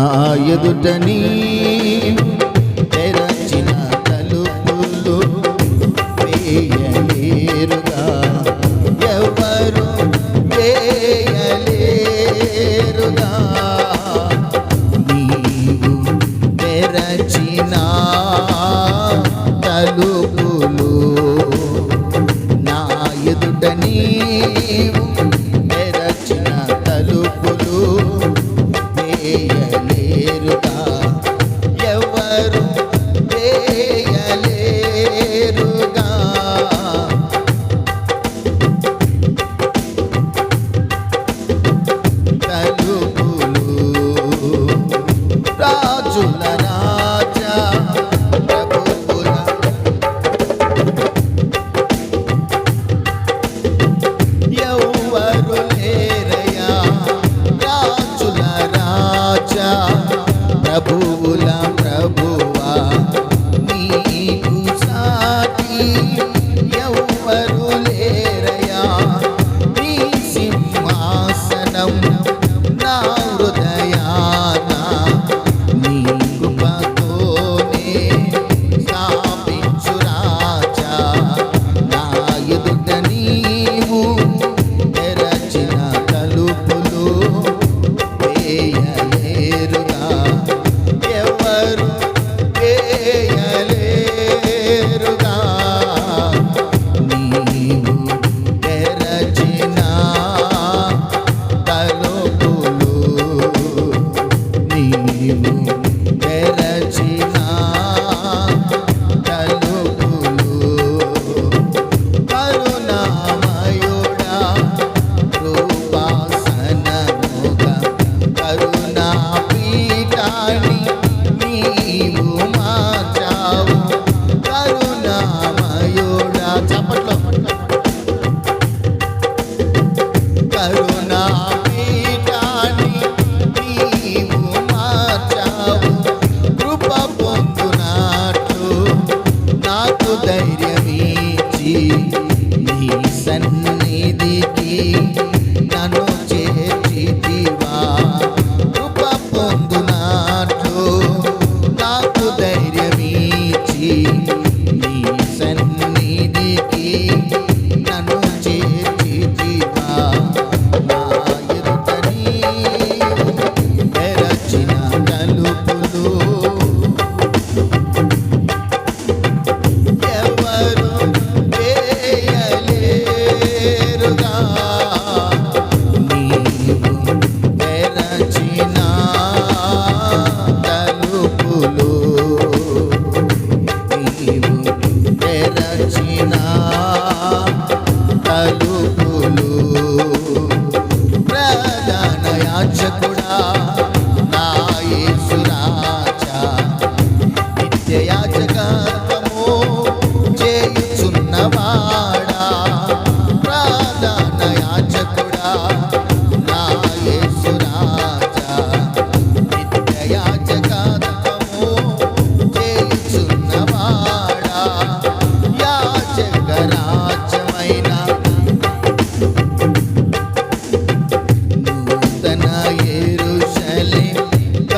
ఆ ఎదుటని తెరచిన తలుపులు వేయలేరుగా. ఎవరు వేయలేరుగా. నీవు తెరచిన తలు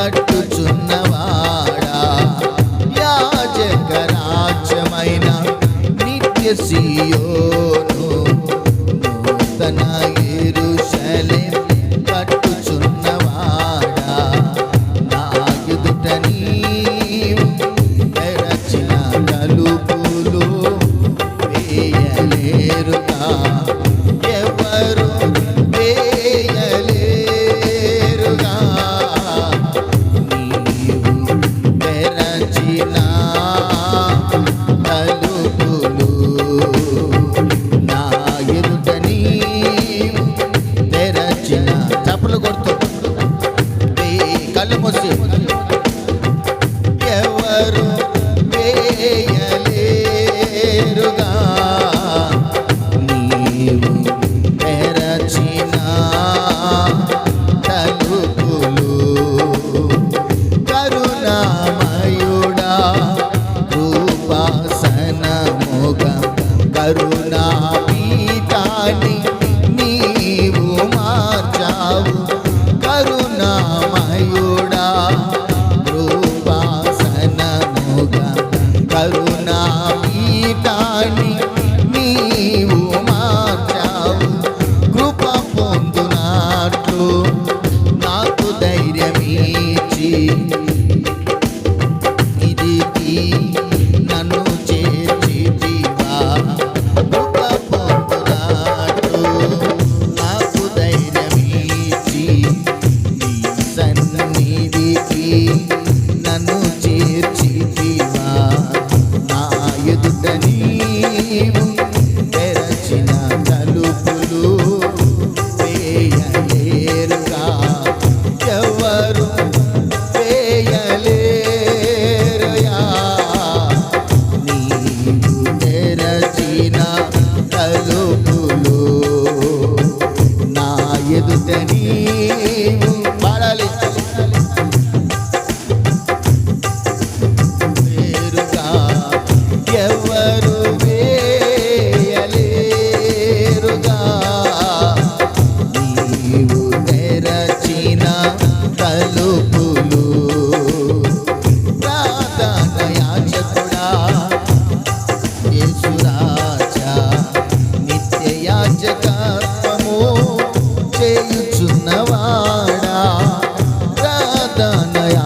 కట్టుచున్నవాడా? యాజకరాజ్యమైన నిత్య సీయో Martín. నన్ను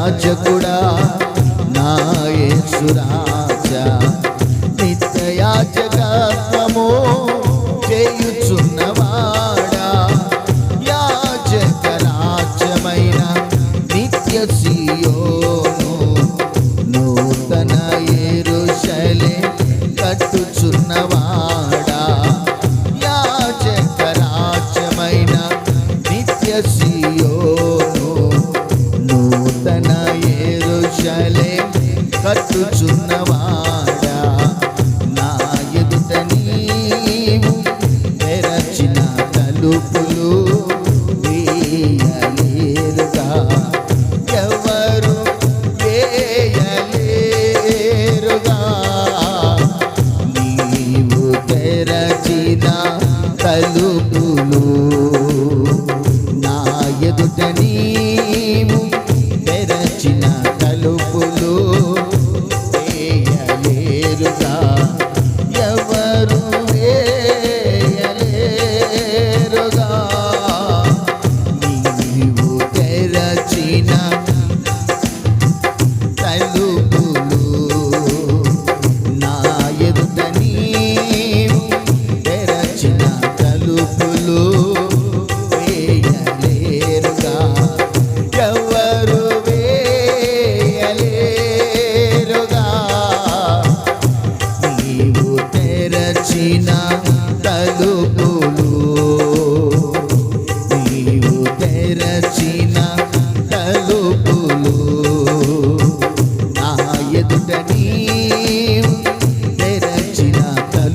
యాజకుడా యాచకుడా నా యేసురాజా నిత్య యాజకత్వము చేయుచున్నవాడా తెరచిన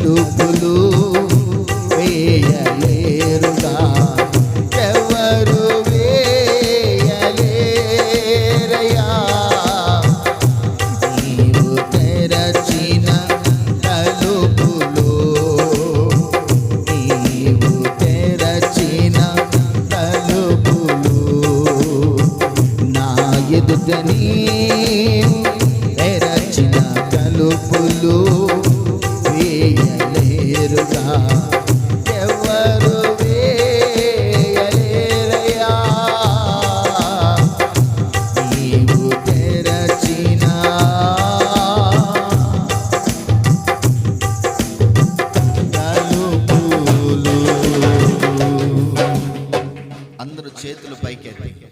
తలుపులు